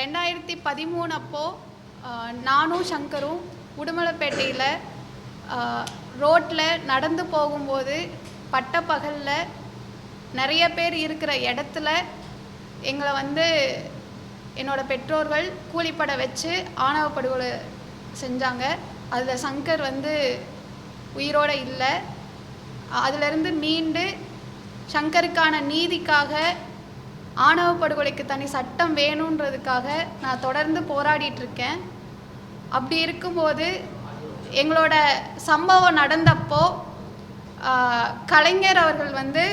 ரெண்டாயிரத்தி பதிமூணு அப்போது நானும் சங்கரும் உடுமலைப்பேட்டையில் ரோட்டில் நடந்து போகும்போது பட்டப்பகலில் நிறைய பேர் இருக்கிற இடத்துல எங்களை வந்து என்னோட பெற்றோர்கள் கூலிப்பட வச்சு ஆணவ படுகொலை செஞ்சாங்க. அதில் சங்கர் வந்து உயிரோட இல்லை. அதிலிருந்து மீண்டு சங்கருக்கான நீதிக்காக ஆணவ படுகொலைக்கு தனி சட்டம் வேணுன்றதுக்காக நான் தொடர்ந்து போராடிட்டு இருக்கேன் அப்படி இருக்கும்போது எங்களோட சம்பவம் நடந்தப்போ கலைஞர் அவர்கள் வந்து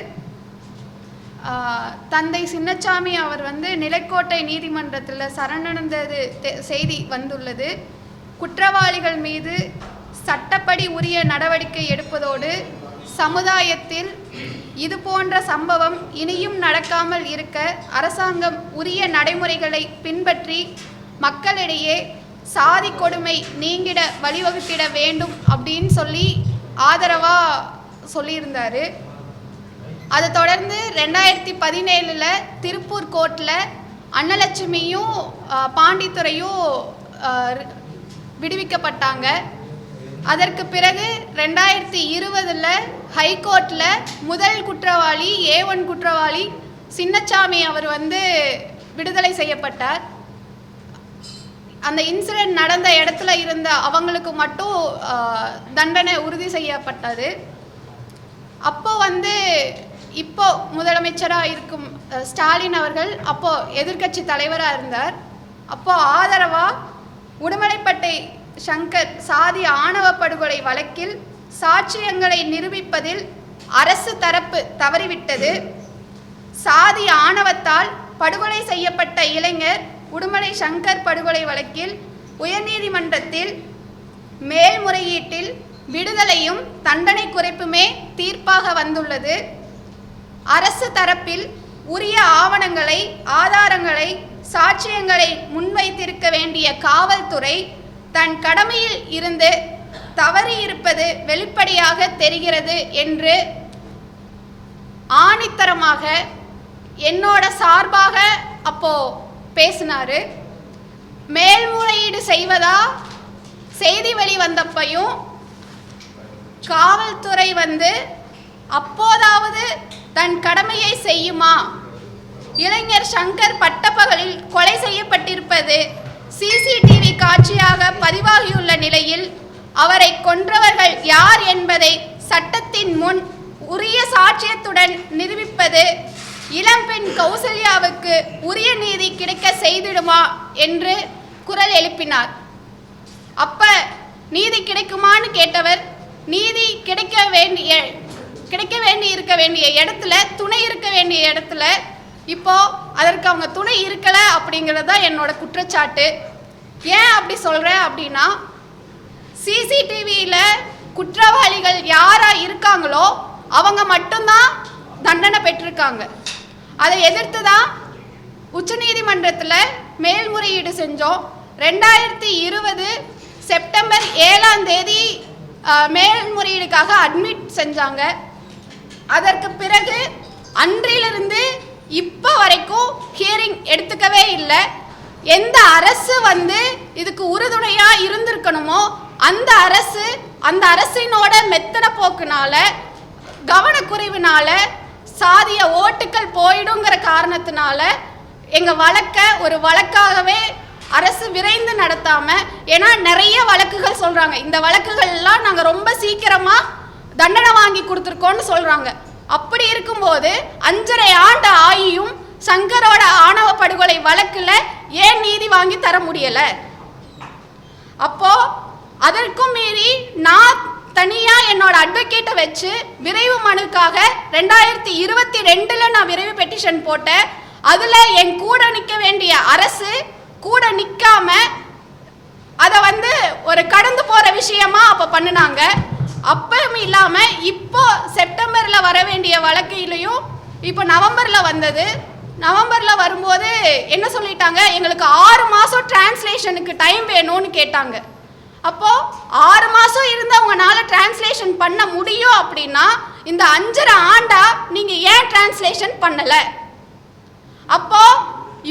தந்தை சின்னச்சாமி அவர் வந்து நிலைக்கோட்டை நீதிமன்றத்தில் சரணடைந்தது செய்தி வந்துள்ளது. குற்றவாளிகள் மீது சட்டப்படி உரிய நடவடிக்கை எடுப்பதோடு சமுதாயத்தில் இது போன்ற சம்பவம் இனியும் நடக்காமல் இருக்க அரசாங்கம் உரிய நடைமுறைகளை பின்பற்றி மக்களிடையே சாதி கொடுமை நீங்கிட வழிவகுத்திட வேண்டும் அப்படின்னு சொல்லி ஆதரவாக சொல்லியிருந்தாரு. அதை தொடர்ந்து ரெண்டாயிரத்தி பதினேழில் திருப்பூர் கோர்ட்டில் அன்னலட்சுமியும் பாண்டித்துறையும் விடுவிக்கப்பட்டாங்க. அதற்கு பிறகு ரெண்டாயிரத்தி இருபதில் ஹைகோர்ட்டில் முதல் குற்றவாளி ஏ ஒன் குற்றவாளி சின்னச்சாமி அவர் வந்து விடுதலை செய்யப்பட்டார். அந்த இன்சிடென்ட் நடந்த இடத்துல இருந்த அவங்களுக்கு மட்டும் தண்டனை உறுதி செய்யப்பட்டது. அப்போ வந்து இப்போ முதலமைச்சராக இருக்கும் ஸ்டாலின் அவர்கள் அப்போ எதிர்க்கட்சி தலைவராக இருந்தார். அப்போ ஆதரவாக உடுமலைப்பட்டை சங்கர் சாதி ஆணவ படுகொலை வழக்கில் சாட்சியங்களை நிரூபிப்பதில் அரசு தரப்பு தவறிவிட்டது. சாதி ஆணவத்தால் படுகொலை செய்யப்பட்ட இளைஞர் உடுமலை சங்கர் படுகொலை வழக்கில் உயர்நீதிமன்றத்தில் மேல்முறையீட்டில் விடுதலையும் தண்டனை குறைப்புமே தீர்ப்பாக வந்துள்ளது. அரசு தரப்பில் உரிய ஆவணங்களை ஆதாரங்களை சாட்சியங்களை முன்வைத்திருக்க வேண்டிய காவல்துறை தன் கடமையில் இருந்து தவறி இருப்பது வெளிப்படையாக தெரிகிறது என்று ஆணித்தரமாக என்னோட சார்பாக அப்போ பேசினாரு. மேல்முறையீடு செய்வதா? செய்தி வெளிவந்தப்பையும் காவல்துறை வந்து அப்போதாவது தன் கடமையை செய்யுமா? இளைஞர் சங்கர் பட்டப்பகலில் கொலை செய்யப்பட்டிருப்பது சிசிடிவி காட்சியாக பதிவாகியுள்ள நிலையில் அவரை கொன்றவர்கள் யார் என்பதை சட்டத்தின் முன் உரிய சாட்சியத்துடன் நிரூபிப்பது இளம்பெண் கௌசல்யாவுக்கு உரிய நீதி கிடைக்க செய்திடுமா என்று குரல் எழுப்பினார். அப்ப நீதி கிடைக்குமான்னு கேட்டவர் நீதி கிடைக்க வேண்டிய கிடைக்க வேண்டி இருக்க வேண்டிய இடத்துல துணை இருக்க வேண்டிய இடத்துல இப்போ அதற்கு அவங்க துணை இருக்கல அப்படிங்கிறது தான் என்னோட குற்றச்சாட்டு. ஏன் அப்படி சொல்றேன் அப்படின்னா சிசிடிவியில் குற்றவாளிகள் யாரா இருக்காங்களோ அவங்க மட்டும்தான் தண்டனை பெற்றிருக்காங்க. அதை எதிர்த்து தான் உச்சநீதிமன்றத்தில் மேல்முறையீடு செஞ்சோம். ரெண்டாயிரத்தி இருபது செப்டம்பர் ஏழாம் தேதி மேல்முறையீடுக்காக அட்மிட் செஞ்சாங்க. அதற்கு பிறகு அன்றிலிருந்து இப்போ வரைக்கும் ஹியரிங் எடுத்துக்கவே இல்லை. எந்த அரசு வந்து இதுக்கு உறுதுணையா இருந்திருக்கணுமோ அந்த அரசு அந்த அரசினோட மெத்தன போக்குனால கவனக்குறைவினால சாதிய ஓட்டுக்கள் போயிடுங்கிற காரணத்தினால எங்க வழக்க ஒரு வழக்காகவே அரசு விரைந்து நடத்தாம ஏன்னா நிறைய வழக்குகள் சொல்றாங்க. இந்த வழக்குகள் எல்லாம் நாங்க ரொம்ப சீக்கிரமா தண்டனை வாங்கி கொடுத்துருக்கோம்னு சொல்றாங்க. அப்படி இருக்கும்போது அஞ்சரை ஆண்டு ஆயியும் சங்கரோட ஆணவ படுகொலை வழக்குல ஏன் நீதி வாங்கி தர முடியல? அப்போ அதற்கும் மீறி நான் தனியா என்னோட அட்வொகேட்டை வச்சு விரைவு மனுக்காக ரெண்டாயிரத்தி இருபத்தி ரெண்டுல நான் விரைவு பெட்டிஷன் போட்டேன். அதுல என் கூட நிக்க வேண்டிய அரசு கூட நிக்காம அதை வந்து ஒரு கடந்து போற விஷயமா அப்ப பண்ணினாங்க. அப்பவும் இல்லாம இப்போ செப்டம்பர்ல வர வேண்டிய வழக்கிலையும் இப்போ நவம்பர்ல வந்தது. நவம்பர்ல வரும்போது என்ன சொல்லிட்டாங்க? எங்களுக்கு ஆறு மாசம் டிரான்ஸ்லேஷனுக்கு டைம் வேணும்னு கேட்டாங்க. அப்போ ஆறு மாசம் இருந்தவங்கனால டிரான்ஸ்லேஷன் பண்ண முடியும் அப்படின்னா இந்த அஞ்சரை ஆண்டா நீங்க ஏன் டிரான்ஸ்லேஷன் பண்ணல? அப்போ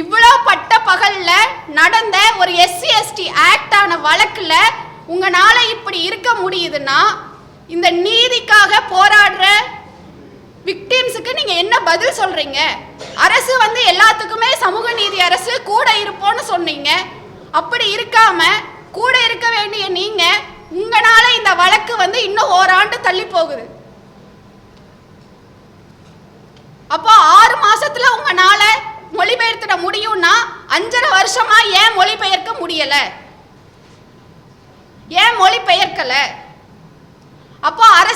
இவ்வளோ பட்ட பகல்ல நடந்த ஒரு எஸ்சி எஸ்டி ஆக்டான வழக்குல உங்களால இப்படி இருக்க முடியுதுன்னா இந்த நீதிக்காக போராடுற விக்டிம்ஸுக்கு நீங்க என்ன பதில் சொல்றீங்க? அரசு வந்து எல்லாத்துக்குமே சமூக நீதி அரசு கூட இருப்போம்னு சொன்னீங்க. அப்படி இருக்காம கூட இருக்க வேண்டிய நீங்க உங்களால இந்த வழக்கு வந்து இன்னும் ஓராண்டு தள்ளி போகுது. அப்போ ஆறு மாசத்துல உங்களால மொழிபெயர்த்திட முடியும்னா அஞ்சரை வருஷமா ஏன் மொழிபெயர்க்க முடியல? ஏன் மொழிபெயர்க்கலை?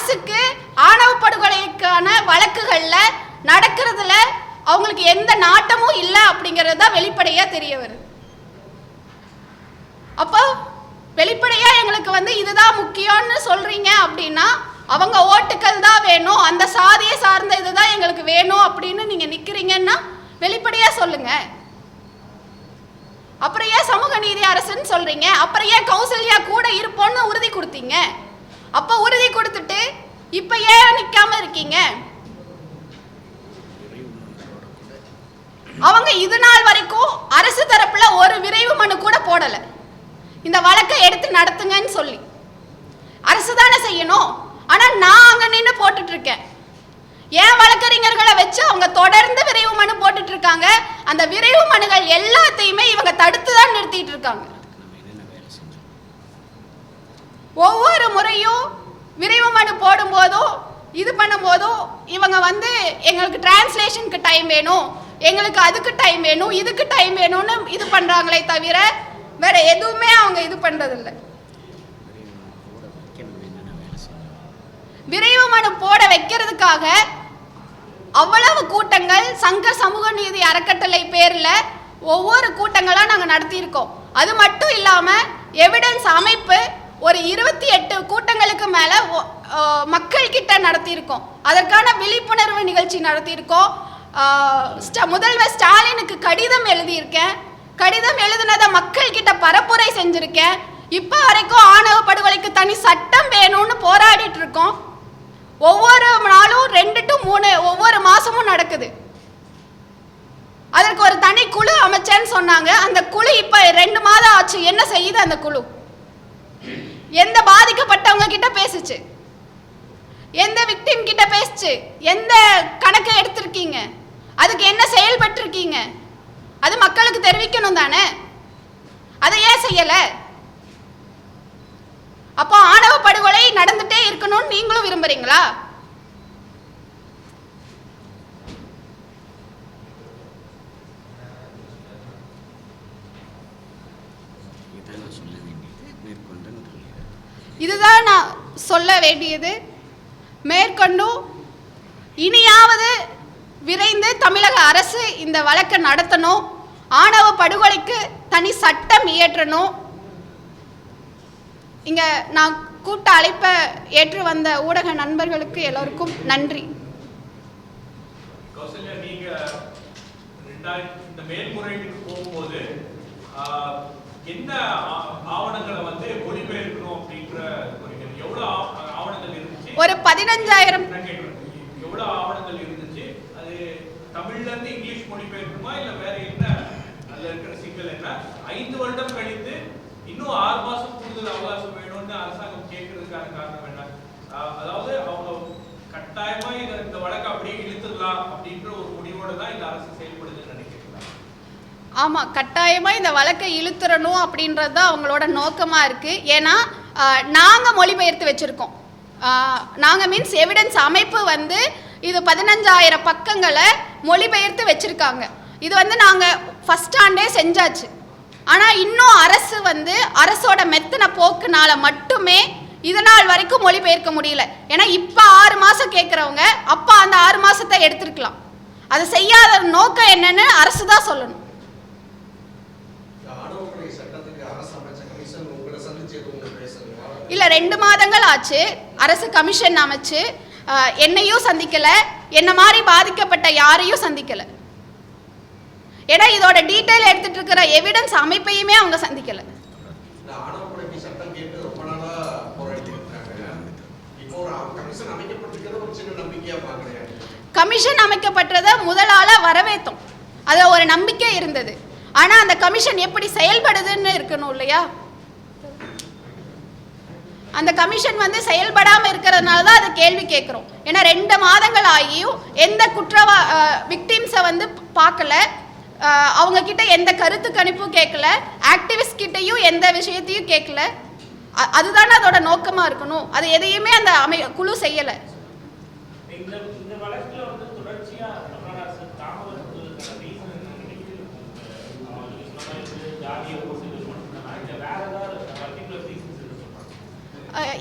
அரசுக்கு ஆணவ படுகொலைக்கான வழக்குகளில் நடக்கிறதுல அவங்களுக்கு எந்த நாட்டமும் இல்லை அப்படிங்கிறது தான் வெளிப்படையாக தெரிய வருது. அப்போ வெளிப்படையாக எங்களுக்கு வந்து இதுதான் முக்கியம்னு சொல்கிறீங்க அப்படின்னா அவங்க ஓட்டுக்கள் தான் வேணும் அந்த சாதியை சார்ந்த இதுதான் எங்களுக்கு வேணும் அப்படின்னு நீங்கள் நிற்கிறீங்கன்னா வெளிப்படையாக சொல்லுங்க. அப்புறம் ஏன் சமூக நீதி அரசுன்னு சொல்றீங்க? அப்புறம் ஏன் கௌசல்யா கூட இருப்போம்னு உறுதி கொடுத்தீங்க? அப்ப உறுதி கொடுத்துட்டு இப்ப ஏன் நிக்காம இருக்கீங்க? அவங்க இது நாள் வரைக்கும் அரசு தரப்புல ஒரு விரைவு மனு கூட போடல. இந்த வழக்கை எடுத்து நடத்துங்கன்னு சொல்லி. அரசு தானே செய்யணும். ஆனா நான் அங்க நின்று போட்டுட்டு இருக்கேன். ஏன் வழக்கறிஞர்களை வச்சு அவங்க தொடர்ந்து விரைவு மனு போட்டுட்டு இருக்காங்க? அந்த விரைவு மனுகள் எல்லாத்தையுமே இவங்க தடுத்து தான் நிறுத்திட்டு இருக்காங்க. ஒவ்வொரு முறையும் விரைவு மனு போடும்போதும் இது பண்ணும்போதும் இவங்க வந்து எங்களுக்கு டிரான்ஸ்லேஷனுக்கு டைம் வேணும் எங்களுக்கு அதுக்கு டைம் வேணும் இதுக்கு டைம் வேணும்னு இது பண்றாங்களே தவிர வேற எதுவுமே அவங்க இது பண்ணுறதில்ல விரைவு மனு போட வைக்கிறதுக்காக அவ்வளவு கூட்டங்கள் சங்கர் சமூக நீதி அறக்கட்டளை பேர்ல ஒவ்வொரு கூட்டங்களா நாங்க நடத்தியிருக்கோம். அது மட்டும் இல்லாம எவிடன்ஸ் அமைப்பு ஒரு இருபத்தி எட்டு கூட்டங்களுக்கு மேல மக்கள்கிட்ட மக்கள் கிட்ட நடத்தியிருக்கோம். அதற்கான விழிப்புணர்வு நிகழ்ச்சி நடத்தியிருக்கோம். ஸ்ட- முதல்வர் ஸ்டாலினுக்கு கடிதம் எழுதியிருக்கேன். கடிதம் எழுதுனதை மக்கள் கிட்ட பரப்புரை செஞ்சிருக்கேன். இப்போ வரைக்கும் ஆணவ படுகொலைக்கு தனி சட்டம் வேணும்னு போராடிட்டு இருக்கோம் ஒவ்வொரு நாளும் ரெண்டு டு மூணு ஒவ்வொரு மாசமும் நடக்குது. அதற்கு ஒரு தனி குழு அமைச்சேன்னு சொன்னாங்க. அந்த குழு இப்ப ரெண்டு மாதம் ஆச்சு. என்ன செய்யுது அந்த குழு? எந்த பாதிக்கப்பட்டவங்க கிட்ட பேசுச்சு? எந்த விக்டிம் கிட்ட பேசுச்சு? எந்த கணக்கை எடுத்திருக்கீங்க? அதுக்கு என்ன செயல்பட்டிருக்கீங்க? அது மக்களுக்கு தெரிவிக்கணும் தானே? அதை ஏன் செய்யல? அப்போ ஆணவ படுகொலை நடந்துட்டே இருக்கணும்னு நீங்களும் விரும்புறீங்களா இதான் நான் சொல்ல வேண்டியது மேற்கொண்டு சொல்கிறேன் இதுதான் நான் சொல்ல வேண்டியது. மேற்கொண்டும் இனியாவது விரைந்து தமிழக அரசு இந்த வழக்கை நடத்தணும். ஆணவ படுகொலைக்கு தனி சட்டம் இயற்றணும். இங்க நான் கூட்ட அழைப்பை ஏற்று வந்த ஊடக நண்பர்களுக்கு எல்லோருக்கும் நன்றி. நீங்க இந்த மேல்முறையீட்டுக்கு போகும்போது என்ன ஆவணங்களை வந்து மொழிபெயர்க்கணும் அப்படின்ற ஒரு எவ்வளவு ஆ- ஆவணங்கள் இருந்துச்சு? ஒரு பதினஞ்சாயிரம். நான் கேட்கிறேன். எவ்வளவு ஆவணங்கள் இருந்துச்சு? அது தமிழ்ல இருந்து இங்கிலீஷ் மொழிபெயர்க்குமா இல்ல வேற என்ன? அதுல இருக்கிற சிக்கல் என்ன? ஐந்து வருடம் கழித்து இன்னும் ஆறு மாசம் கூடுதல் அவகாசம் வேணும்னு அரசாங்கம் கேட்கறதுக்கான காரணம் என்ன? ஆஹ், அதாவது அவங்க கட்டாயமா இத இந்த வழக்கை அப்படியே இழுத்துடலாம் அப்படின்ற ஒரு முடிவோட தான் இந்த அரசு செயல்படுதுன்னு நினைக்கிறீங்களா ஆமா கட்டாயமா இந்த வழக்கை இழுத்துறணும் அப்படின்றது தான் அவங்களோட நோக்கமா இருக்கு. ஏன்னா நாங்கள் மொழிபெயர்த்து வச்சுருக்கோம். நாங்கள் மீன்ஸ் எவிடன்ஸ் அமைப்பு வந்து இது பதினஞ்சாயிரம் பக்கங்களை மொழிபெயர்த்து வச்சுருக்காங்க. இது வந்து நாங்கள் ஃபர்ஸ்ட் ஸ்டாண்டே செஞ்சாச்சு. ஆனால் இன்னும் அரசு வந்து அரசோட மெத்தன போக்குனால மட்டுமே இதனால் நாள் வரைக்கும் மொழிபெயர்க்க முடியல. ஏன்னா இப்போ ஆறு மாதம் கேட்குறவங்க அப்போ அந்த ஆறு மாதத்தை எடுத்துருக்கலாம். அதை செய்யாத நோக்கம் என்னன்னு அரசு தான் சொல்லணும் இந்த ஆணவப்படை சட்டத்துக்கு அரசு அமைச்ச கமிஷன் உங்களை சந்திச்சு எதுவும் பேசுறீங்களா இல்ல ரெண்டு மாதங்கள் ஆச்சு. அரசு கமிஷன் அமைச்சு என்னையும் சந்திக்கல. என்ன மாதிரி பாதிக்கப்பட்ட யாரையும் சந்திக்கல. ஏன்னா இதோட டீட்டெயில் எடுத்துட்டு இருக்கிற எவிடன்ஸ் அமைப்பையுமே அவங்க சந்திக்கல. கமிஷன் அமைக்கப்பட்டதை முதலால வரவேற்றோம் அது ஒரு நம்பிக்கை இருந்தது. ஆனா அந்த கமிஷன் எப்படி செயல்படுதுன்னு இருக்கணும் இல்லையா? அந்த கமிஷன் வந்து செயல்படாம இருக்கிறதுனால தான் அது கேள்வி கேட்குறோம். ஏன்னா ரெண்டு மாதங்கள் ஆகியும் எந்த குற்றவா விக்டிம்ஸை வந்து பார்க்கல. அவங்க கிட்ட எந்த கருத்து கணிப்பும் கேட்கல. ஆக்டிவிஸ்ட் கிட்டயும் எந்த விஷயத்தையும் கேட்கல. அ- அதுதானே அதோட நோக்கமா இருக்கணும். அது எதையுமே அந்த அமை குழு செய்யலை. இந்த வந்து அரசு ரீசன் என்னன்னு நினைக்கிறீங்க? அவங்க நீங்க சொன்ன மாதிரி வந்து வேற ஏதாவது பர்டிகுலர் ரீசன்ஸ்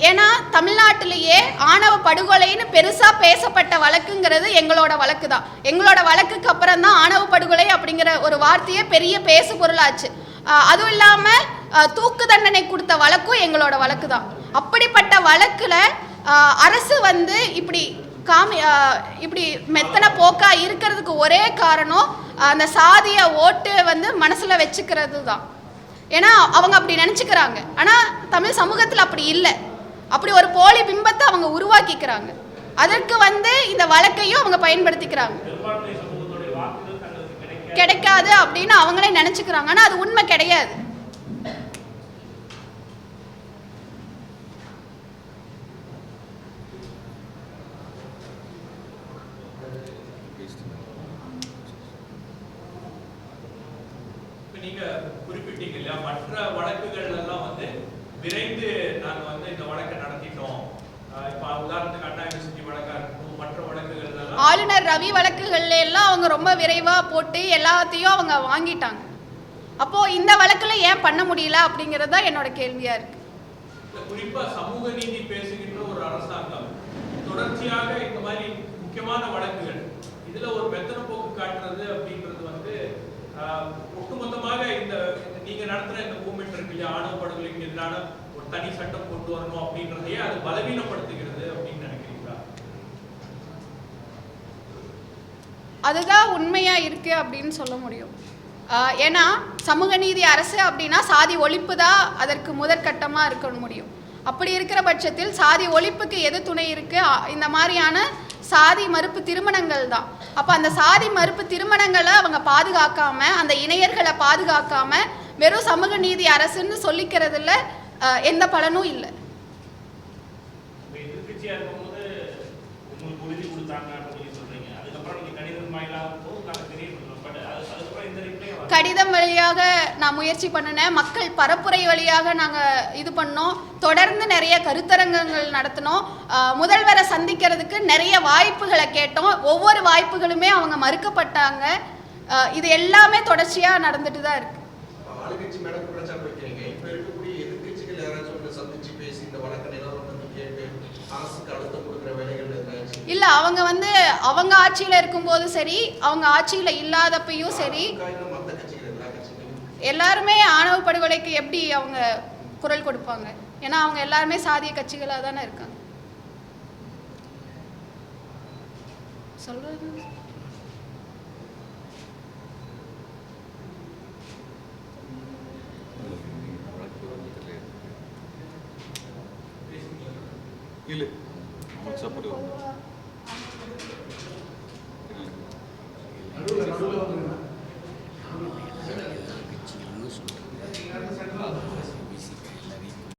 ஏன்னா தமிழ்நாட்டிலேயே ஆணவ படுகொலைன்னு பெருசாக பேசப்பட்ட வழக்குங்கிறது எங்களோட வழக்கு தான் எங்களோட வழக்குக்கு அப்புறம் தான் ஆணவ படுகொலை அப்படிங்கிற ஒரு வார்த்தையே பெரிய பேசு பொருளாச்சு. அதுவும் இல்லாமல் தூக்கு தண்டனை கொடுத்த வழக்கும் எங்களோட வழக்கு தான் அப்படிப்பட்ட வழக்கில் அரசு வந்து இப்படி காமி இப்படி மெத்தனை போக்கா இருக்கிறதுக்கு ஒரே காரணம் அந்த சாதிய ஓட்டு வந்து மனசுல வச்சுக்கிறது தான் ஏன்னா அவங்க அப்படி நினச்சிக்கிறாங்க. ஆனால் தமிழ் சமூகத்தில் அப்படி இல்லை. அப்படி ஒரு போலி பிம்பத்தை அவங்க உருவாக்கிக்கிறாங்க. அதற்கு வந்து இந்த வழக்கையும் அவங்க பயன்படுத்திக்கிறாங்க. கிடைக்காது அப்படின்னு அவங்களே நினச்சிக்கிறாங்க. ஆனால் அது உண்மை கிடையாது இப்ப நீங்க குறிப்பிட்டீங்க இல்லையா மற்ற வழக்குகள் எல்லாம் வந்து விரைந்து நாங்க வந்து இந்த வழக்கை நடத்திட்டோம் அஹ் இப்ப உதாரணத்துக்கு அண்ணா யூனிவர்சிட்டி வழக்கா இருக்கட்டும் மற்ற வழக்குகள் எல்லாம் ஆளுநர் ரவி வழக்குகள்ல எல்லாம் அவங்க ரொம்ப விரைவாக போட்டு எல்லாத்தையும் அவங்க வாங்கிட்டாங்க. அப்போது இந்த வழக்கில் ஏன் பண்ண முடியல அப்படிங்கிறது தான் என்னோட கேள்வியாக இருக்குது குறிப்பாக குறிப்பா சமூக நீதி பேசுகின்ற ஒரு அரசாங்கம். தொடர்ச்சியாக இந்த மாதிரி முக்கியமான வழக்குகள் இதுல ஒரு மெத்தன போக்கு காட்டுறது அப்படின்றது வந்து ஒட்டுமொத்தமாக இந்த இந்த நீங்க நடத்துற இந்த மூமெண்ட் இருக்கு இல்லையா? ஆணவ படுகொலைக்கு எதிரான ஒரு தனி சட்டம் கொண்டு வரணும் அப்படின்றதையே அது பலவீனப்படுத்துகிறது அப்படின்னு நினைக்கிறீங்களா அதுதான் உண்மையாக இருக்குது அப்படின்னு சொல்ல முடியும். ஏன்னா சமூக நீதி அரசு அப்படின்னா சாதி ஒழிப்பு தான் அதற்கு முதற்கட்டமாக இருக்க முடியும். அப்படி இருக்கிற பட்சத்தில் சாதி ஒழிப்புக்கு எது துணை இருக்குது இந்த மாதிரியான சாதி மறுப்பு திருமணங்கள் தான். அப்போ அந்த சாதி மறுப்பு திருமணங்களை அவங்க பாதுகாக்காம அந்த இணையர்களை பாதுகாக்காம வெறும் சமூக நீதி அரசுன்னு சொல்லிக்கிறதுல எந்த பலனும் இல்லை இப்ப எதிர்க்கட்சியா இருக்கும்போது உங்களுக்கு உறுதி கொடுத்தாங்க அப்படின்னு சொல்லி சொல்றீங்க அதுக்கப்புறம் நீங்க கடிதம் வாயிலாக போது நாங்கள் தெரியப்படுத்தோம் பட் அது அதுக்கப்புறம் இந்த ரிப்ளை கடிதம் வழியாக நான் முயற்சி பண்ணினேன். மக்கள் பரப்புரை வழியாக நாங்கள் இது பண்ணோம். தொடர்ந்து நிறைய கருத்தரங்கங்கள் நடத்தினோம். முதல்வரை சந்திக்கிறதுக்கு நிறைய வாய்ப்புகளை கேட்டோம். ஒவ்வொரு வாய்ப்புகளுமே அவங்க மறுக்கப்பட்டாங்க. இது எல்லாமே தொடர்ச்சியாக நடந்துட்டு தான் இருக்கு. இல்லை அவங்க வந்து அவங்க ஆட்சியில் இருக்கும்போது சரி அவங்க ஆட்சியில் இல்லாதப்பையும் சரி எல்லாருமே ஆணவ படுகொலைக்கு எப்படி அவங்க குரல் கொடுப்பாங்க? ஏன்னா அவங்க எல்லாருமே சாதிய கட்சிகளாக தானே இருக்காங்க. சொல்றது? இல்லை சப்போர்ட்